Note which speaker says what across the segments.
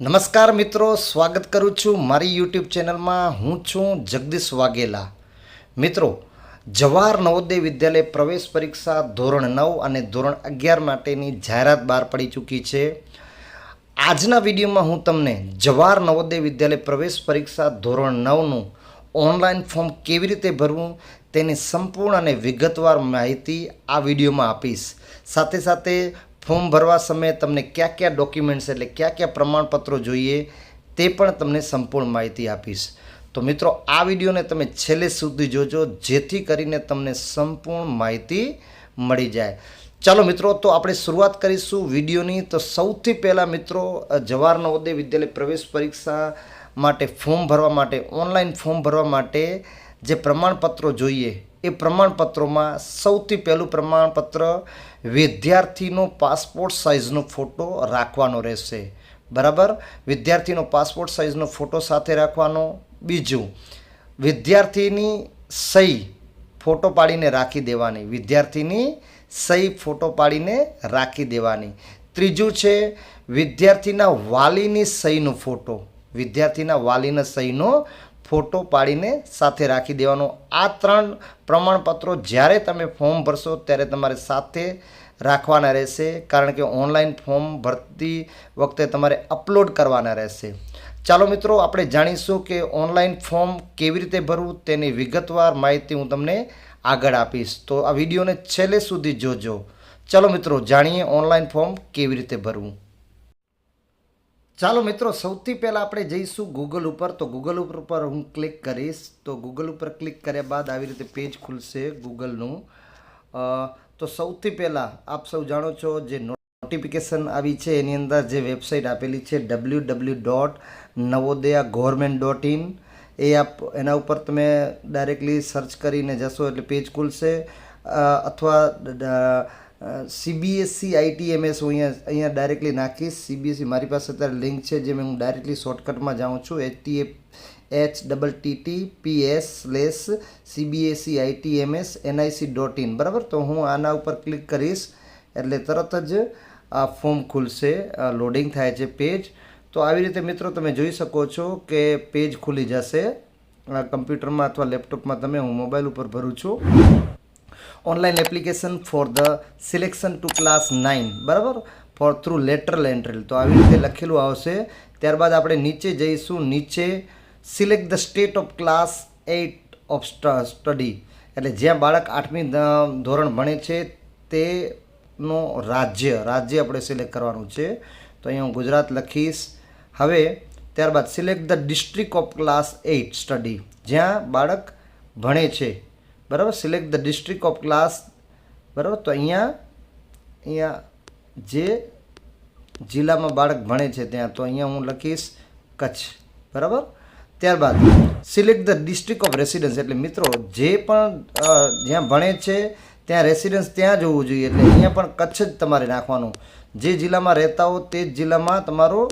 Speaker 1: નમસ્કાર મિત્રો, સ્વાગત કરું છું મારી યુટ્યુબ ચેનલમાં. હું છું જગદીશ વાઘેલા. મિત્રો, જવાહર નવોદય વિદ્યાલય પ્રવેશ પરીક્ષા ધોરણ નવ અને ધોરણ અગિયાર માટેની જાહેરાત બહાર પડી ચૂકી છે. આજના વિડીયોમાં હું તમને જવાહર નવોદય વિદ્યાલય પ્રવેશ પરીક્ષા ધોરણ નવનું ઓનલાઈન ફોર્મ કેવી રીતે ભરવું તેની સંપૂર્ણ અને વિગતવાર માહિતી આ વિડીયોમાં આપીશ. સાથે સાથે ફોર્મ ભરવા સમયે તમને કયા કયા ડોક્યુમેન્ટ્સ એટલે કયા કયા પ્રમાણપત્રો જોઈએ તે પણ તમને સંપૂર્ણ માહિતી આપીશ. તો મિત્રો, આ વિડીયોને તમે છેલ્લે સુધી જોજો, જેથી કરીને તમને સંપૂર્ણ માહિતી મળી જાય. ચાલો મિત્રો, તો આપણે શરૂઆત કરીશું વિડીયોની. તો સૌથી પહેલાં મિત્રો જવાહર નવોદય વિદ્યાલય પ્રવેશ પરીક્ષા માટે ફોર્મ ભરવા માટે, ઓનલાઈન ફોર્મ ભરવા માટે જે પ્રમાણપત્રો જોઈએ એ પ્રમાણપત્રોમાં સૌથી પહેલું પ્રમાણપત્ર વિદ્યાર્થીનો પાસપોર્ટ સાઇઝનો ફોટો રાખવાનો રહેશે. બરાબર? વિદ્યાર્થીનો પાસપોર્ટ સાઇઝનો ફોટો સાથે રાખવાનો. બીજું, વિદ્યાર્થીની સહી ફોટો પાડીને રાખી દેવાની. વિદ્યાર્થીની સહી ફોટો પાડીને રાખી દેવાની. ત્રીજું છે, વિદ્યાર્થીના વાલીની સહીનો ફોટો. વિદ્યાર્થીના વાલીના સહીનો ફોટો પાડીને સાથે રાખી દેવાનો. આ ત્રણ પ્રમાણપત્રો જ્યારે તમે ફોર્મ ભરશો ત્યારે તમારે સાથે રાખવાના રહેશે, કારણ કે ઓનલાઈન ફોર્મ ભરતી વખતે તમારે અપલોડ કરવાના રહેશે. ચાલો મિત્રો, આપણે જાણીશું કે ઓનલાઈન ફોર્મ કેવી રીતે ભરવું, તેની વિગતવાર માહિતી હું તમને આગળ આપીશ. તો આ વિડીયોને છેલ્લે સુધી જોજો. ચાલો મિત્રો, જાણીએ ઓનલાઈન ફોર્મ કેવી રીતે ભરવું. ચાલો મિત્રો, સૌથી પહેલાં આપણે જઈશું ગૂગલ ઉપર. તો ગૂગલ ઉપર ઉપર હું ક્લિક કરીશ. તો ગૂગલ ઉપર ક્લિક કર્યા બાદ આવી રીતે પેજ ખુલશે ગૂગલનું તો સૌથી પહેલાં આપ સૌ જાણો છો જે નોટિફિકેશન આવી છે, એની અંદર જે વેબસાઇટ આપેલી છે W W dot Navodaya government dot in એ આપ, એના ઉપર તમે ડાયરેક્ટલી સર્ચ કરીને જશો એટલે પેજ ખુલશે. અથવા સીબીએસસી આઈટીએમએસ હું અહીંયા અહીંયા ડાયરેક્ટલી નાખીશ. સીબીએસસી મારી પાસે અત્યારે લિંક છે જે હું ડાયરેક્ટલી શોર્ટકટમાં જાઉં છું. HTF H double TT PS slash CBSE ITMS NIC dot in બરાબર? તો હું આના ઉપર ક્લિક કરીશ એટલે તરત જ આ ફોર્મ ખુલશે. લોડિંગ થાય છે પેજ તો આવી રીતે મિત્રો તમે જોઈ શકો છો કે પેજ ખુલી જશે. કમ્પ્યુટરમાં અથવા લેપટોપમાં તમે હું મોબાઈલ ઉપર ભરું છું. Online application for the selection to class nine બરાબર? ફોર થ્રુ લેટરલ એન્ટ્રી તો આવી રીતે લખેલું આવશે. ત્યારબાદ આપણે નીચે જઈશું. નીચે select the state of class eight of study એટલે જ્યાં બાળક આઠમી ધોરણ ભણે છે, તેનો રાજ્ય રાજ્ય આપણે સિલેક્ટ કરવાનું છે. તો અહીંયા હું ગુજરાત લખીશ. હવે ત્યારબાદ select the district of class eight study જ્યાં બાળક ભણે છે. બરાબર? Select the district of class બરાબર? તો અહીંયા અહીંયા જે જિલ્લામાં બાળક ભણે છે ત્યાં, તો અહીંયા હું લખીશ કચ્છ. બરાબર? ત્યારબાદ select the district of residence એટલે મિત્રો, જે પણ જ્યાં ભણે છે, ત્યાં રેસિડન્સ ત્યાં જ હોવું જોઈએ. એટલે અહીંયા પણ કચ્છ જ તમારે નાખવાનું. જે જિલ્લામાં રહેતા હો તે જ જિલ્લામાં તમારું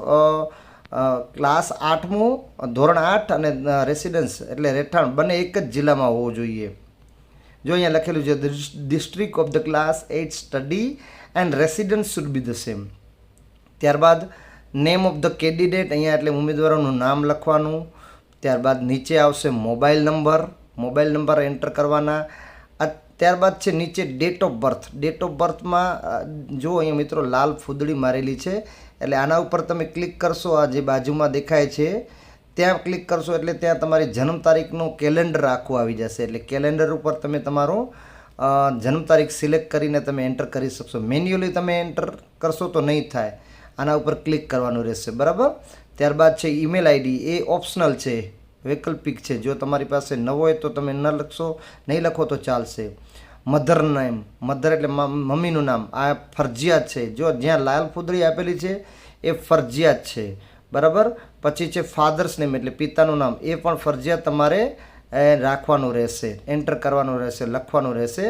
Speaker 1: ક્લાસ આઠમું, ધોરણ આઠ અને રેસિડન્સ એટલે રહેઠાણ બંને એક જ જિલ્લામાં હોવું જોઈએ. જો અહીંયા લખેલું છે district of the class eight study and residence should be the same ત્યારબાદ નેમ ઓફ ધ કેન્ડિડેટ અહીંયા એટલે ઉમેદવારોનું નામ લખવાનું. ત્યારબાદ, નીચે આવશે mobile number mobile number enter કરવાના. ત્યારબાદ છે, નીચે date of birth date of બર્થમાં જો અહીંયા મિત્રો લાલ ફૂદડી મારેલી છે, એટલે આના ઉપર તમે ક્લિક કરશો, આ જે બાજુમાં દેખાય છે ત્યાં ક્લિક કરશો એટલે ત્યાં તમારી જન્મ તારીખનું કેલેન્ડર આખું આવી જશે. એટલે કેલેન્ડર ઉપર તમે તમારો જન્મ તારીખ સિલેક્ટ કરીને તમે એન્ટર કરી શકશો. મેન્યુઅલી તમે એન્ટર કરશો તો નહીં થાય. આના ઉપર ક્લિક કરવાનું રહેશે. બરાબર? ત્યારબાદ છે ઈમેલ આઈડી એ ઓપ્શનલ છે. વૈકલ્પિક છે. જો તમારી પાસે ન હોય તો તમે ન લખશો. નહીં લખો તો ચાલશે. મધર નેમ મધર એટલે મમ્મીનું નામ. આ ફરજિયાત છે. જો જ્યાં લાલ ફૂદડી આપેલી છે, એ ફરજિયાત છે. બરાબર? પછી છે ફાધર્સ નેમ, એટલે પિતાનું નામ. એ પણ ફરજિયાત તમારે રાખવાનું રહેશે. એન્ટર કરવાનું રહેશે, લખવાનું રહેશે.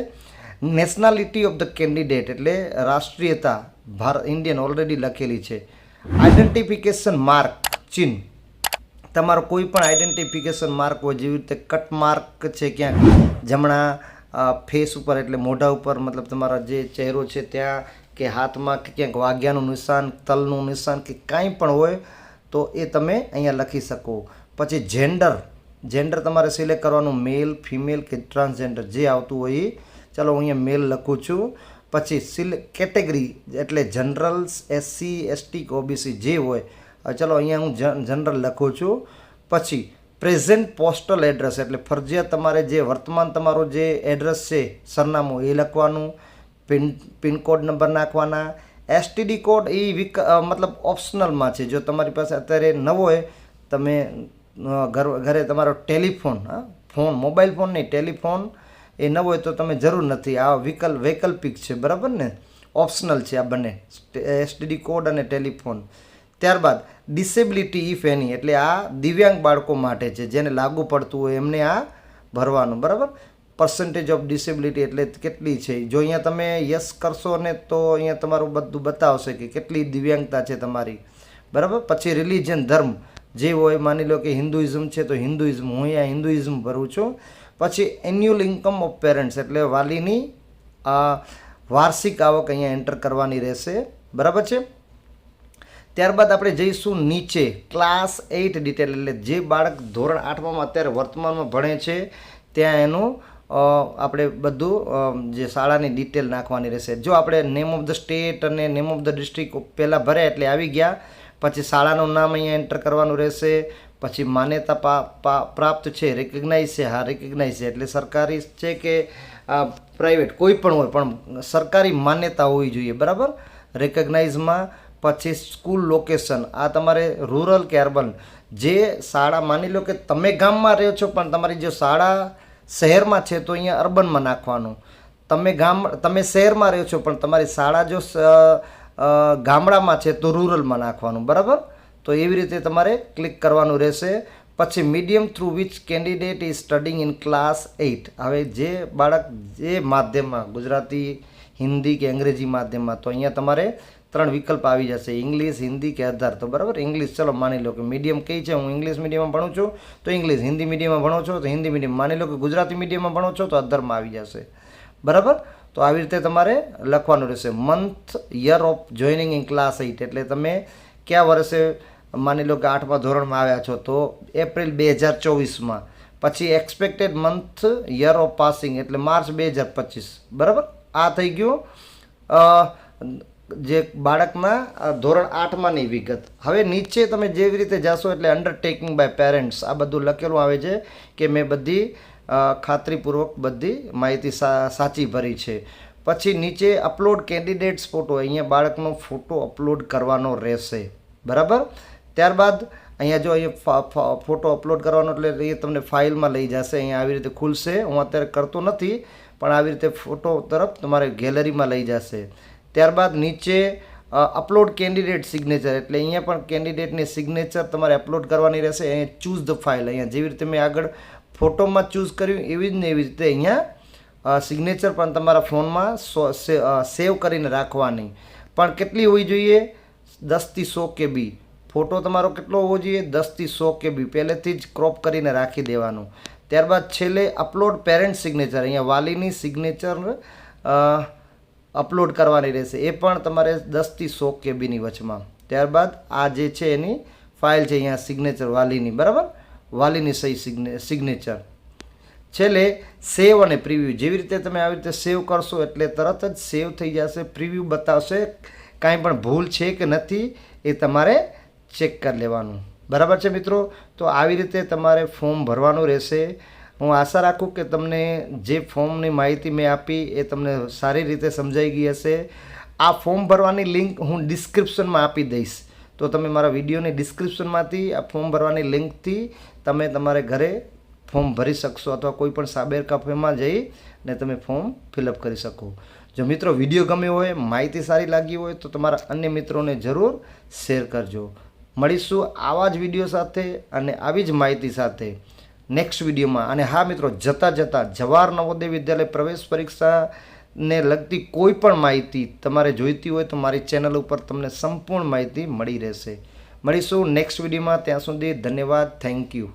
Speaker 1: નેશનાલિટી ઓફ ધ કેન્ડિડેટ એટલે રાષ્ટ્રીયતા, ભાર ઇન્ડિયન ઓલરેડી લખેલી છે. આઈડેન્ટિફિકેશન માર્ક ચિહ્ન. તમારો કોઈ પણ આઈડેન્ટિફિકેશન માર્ક હોય, જેવી રીતે કટ માર્ક છે ક્યાંક, જમણા ફેસ ઉપર, એટલે મોઢા ઉપર, મતલબ તમારા જે ચહેરો છે ત્યાં, કે હાથમાં કે ક્યાંક વાગ્યાનું નિશાન, તલનું નિશાન, કે કાંઈ પણ હોય તો એ તમે અહીંયા લખી શકો. પછી જેન્ડર જેન્ડર તમારે સિલેક્ટ કરવાનું મેલ ફિમેલ કે ટ્રાન્સજેન્ડર જે આવતું હોય એ ચાલો હું અહીંયા મેલ લખું છું. પછી સિલે કેટેગરી એટલે જનરલ્સ એસસી એસટી ઓબીસી જે હોય. ચાલો અહીંયા હું જનરલ લખું છું. પછી પ્રેઝન્ટ પોસ્ટલ એડ્રેસ એટલે ફરજિયાત તમારે જે વર્તમાન તમારું જે એડ્રેસ છે, સરનામું એ લખવાનું. પિન પિનકોડ નંબર નાખવાના. એસટીડી કોડ એ વિક મતલબ ઓપ્શનલમાં છે. જો તમારી પાસે અત્યારે નવો હોય, તમે ઘર ઘરે તમારો ટેલિફોન હા ફોન મોબાઈલ ફોન નહીં ટેલિફોન એ ન હોય તો તમે જરૂર નથી. આ વિકલ્પ વૈકલ્પિક છે, બરાબર ને? ઓપ્શનલ છે આ બંને એસટીડી કોડ અને ટેલિફોન ત્યારબાદ ડિસેબિલિટી ઇફ એની એટલે આ દિવ્યાંગ બાળકો માટે છે, જેને લાગુ પડતું હોય એમને આ ભરવાનું, બરાબર? પર્સન્ટેજ ઓફ ડિસેબિલિટી એટલે કેટલી છે? જો અહીંયા તમે યસ કરશો ને તો અહીંયા તમારું બધું બતાવશે કે કેટલી દિવ્યાંગતા છે તમારી. બરાબર? પછી રિલિજન ધર્મ. જે હોય, માની લો કે હિન્દુઇઝમ છે, તો હિન્દુઇઝમ હું અહીંયા હિન્દુઇઝમ ભરું છું. પછી એન્યુઅલ ઇન્કમ ઓફ પેરેન્ટ્સ એટલે વાલીની વાર્ષિક આવક અહીંયા એન્ટર કરવાની રહેશે. બરાબર છે? ત્યારબાદ આપણે જઈશું નીચે. ક્લાસ એઇટ ડિટેલ એટલે જે બાળક ધોરણ આઠમાં અત્યારે વર્તમાનમાં ભણે છે, ત્યાં એનું આપણે બધું જે શાળાની ડિટેલ નાખવાની રહેશે. જો આપણે નેમ ઓફ ધ સ્ટેટ અને નેમ ઓફ ધ ડિસ્ટ્રિક્ટ પહેલાં ભર્યા એટલે આવી ગયા, પછી શાળાનું નામ અહીંયા એન્ટર કરવાનું રહેશે, પછી માન્યતા પા પ્રાપ્ત છે રેકગ્નાઇઝ છે, હા રેકગ્નાઇઝ છે. એટલે સરકારી છે કે પ્રાઇવેટ કોઈ પણ હોય, પણ સરકારી માન્યતા હોવી જોઈએ, બરાબર? રેકગ્નાઇઝમાં પછી સ્કૂલ લોકેશન આ તમારે રૂરલ કે અર્બન જે શાળા માની લો કે તમે ગામમાં રહ્યો છો, પણ તમારી જો શાળા શહેરમાં છે તો અહીંયા અર્બનમાં નાખવાનું. તમે ગામ, તમે શહેરમાં રહ્યો છો પણ તમારી શાળા જો ગામડામાં છે તો રૂરલમાં નાખવાનું, બરાબર? તો એવી રીતે તમારે ક્લિક કરવાનું રહેશે. પછી medium through which candidate is studying in class eight. હવે જે બાળક, જે માધ્યમમાં, ગુજરાતી, હિન્દી કે અંગ્રેજી માધ્યમમાં, તો અહીંયા તમારે ત્રણ વિકલ્પ આવી જશે. ઇંગ્લિશ, હિન્દી કે અધાર. તો બરાબર? ઇંગ્લિશ ચલો માની લો કે મીડિયમ કઈ છે? હું ઇંગ્લિશ મીડિયમમાં ભણું છું. તો ઇંગ્લિશ, હિન્દી મીડિયમમાં ભણો છો. તો હિન્દી મીડિયમ. માની લો કે ગુજરાતી મીડિયમમાં ભણો છો, તો અધરમાં આવી જશે. બરાબર? તો આવી રીતે તમારે લખવાનું રહેશે. Month, year of joining in class eight. એટલે તમે કયા વર્ષે માની લો કે આઠમા ધોરણમાં આવ્યા છો? તો એપ્રિલ બે હજાર ચોવીસમાં. પછી expected month, year of passing. એટલે માર્ચ બે હજાર પચીસ. બરાબર? આ થઈ ગયું. જે બાળકના ધોરણ આઠમાંની વિગત. હવે નીચે તમે જેવી રીતે જાશો એટલે અંડરટેકિંગ બાય પેરેન્ટ્સ આ બધું લખેલું આવે છે કે મેં બધી ખાતરીપૂર્વક બધી માહિતી સાચી ભરી છે. પછી નીચે અપલોડ કેન્ડિડેટ્સ ફોટો અહીંયા બાળકનો ફોટો અપલોડ કરવાનો રહેશે. બરાબર? ત્યારબાદ અહીંયા જો અહીંયા ફોટો અપલોડ કરવાનો એટલે એ તમને ફાઇલમાં લઈ જશે, અહીંયા આવી રીતે ખુલશે. હું અત્યારે કરતો નથી, પણ આવી રીતે ફોટો તરફ તમારે ગેલેરીમાં લઈ જશે. ત્યારબાદ નીચે અપલોડ કેન્ડિડેટ સિગ્નેચર એટલે અહીંયા પણ કેન્ડિડેટની સિગ્નેચર તમારે અપલોડ કરવાની રહેશે. અહીંયા ચૂઝ ધ ફાઇલ અહીંયા જેવી રીતે મેં આગળ ફોટોમાં ચૂઝ કર્યું, એવી જ ને એવી રીતે અહીંયા સિગ્નેચર પણ તમારા ફોનમાં સેવ કરીને રાખવાની. પણ કેટલી હોવી જોઈએ? દસથી સો કેબી. ફોટો તમારો કેટલો હોવો જોઈએ? દસથી સો કેબી. પહેલેથી જ ક્રોપ કરીને રાખી દેવાનું. ત્યારબાદ છેલ્લે અપલોડ પેરેન્ટ સિગ્નેચર અહીંયા વાલીની સિગ્નેચર અપલોડ કરવાની રહેશે. એ પણ તમારે દસથી સો કેબીની વચમાં. ત્યારબાદ આ જે છે એની ફાઇલ છે અહીંયા સિગ્નેચર વાલીની, બરાબર? વાલીની સહી સિગ્ને સિગ્નેચર છેલ્લે સેવ અને પ્રિવ્યૂ જેવી રીતે તમે આવી રીતે સેવ કરશો એટલે તરત જ સેવ થઈ જશે પ્રિવ્યૂ બતાવશે. કાંઈ પણ ભૂલ છે કે નથી એ તમારે ચેક કરી લેવાનું. બરાબર છે મિત્રો? તો આવી રીતે તમારે ફોર્મ ભરવાનું રહેશે. હું આશા રાખું કે તમને જે ફોર્મની માહિતી મેં આપી એ તમને સારી રીતે સમજાઈ ગઈ હશે. આ ફોર્મ ભરવાની લિંક હું ડિસ્ક્રિપ્શનમાં આપી દઈશ. તો તમે મારા વિડીયોની ડિસ્ક્રિપ્શનમાંથી આ ફોર્મ ભરવાની લિંકથી તમે તમારે ઘરે ફોર્મ ભરી શકશો અથવા કોઈ પણ સાબર કાફેમાં જઈ ને તમે ફોર્મ ફિલઅપ કરી શકો. જો મિત્રો વીડિયો ગમ્યો હોય, માહિતી સારી લાગી હોય તો તમારા અન્ય મિત્રોને જરૂર શેર કરજો. મળીશું આવા જ વીડિયો સાથે અને આવી જ માહિતી સાથે. નેક્સ્ટ વિડીયોમાં. અને હા મિત્રો, જતાં જતાં જવાહર નવોદય વિદ્યાલય પ્રવેશ પરીક્ષાને લગતી કોઈ પણ માહિતી તમારે જોઈતી હોય તો મારી ચેનલ ઉપર તમને સંપૂર્ણ માહિતી મળી રહેશે. મળીશું નેક્સ્ટ વિડીયોમાં. ત્યાં સુધી ધન્યવાદ. Thank you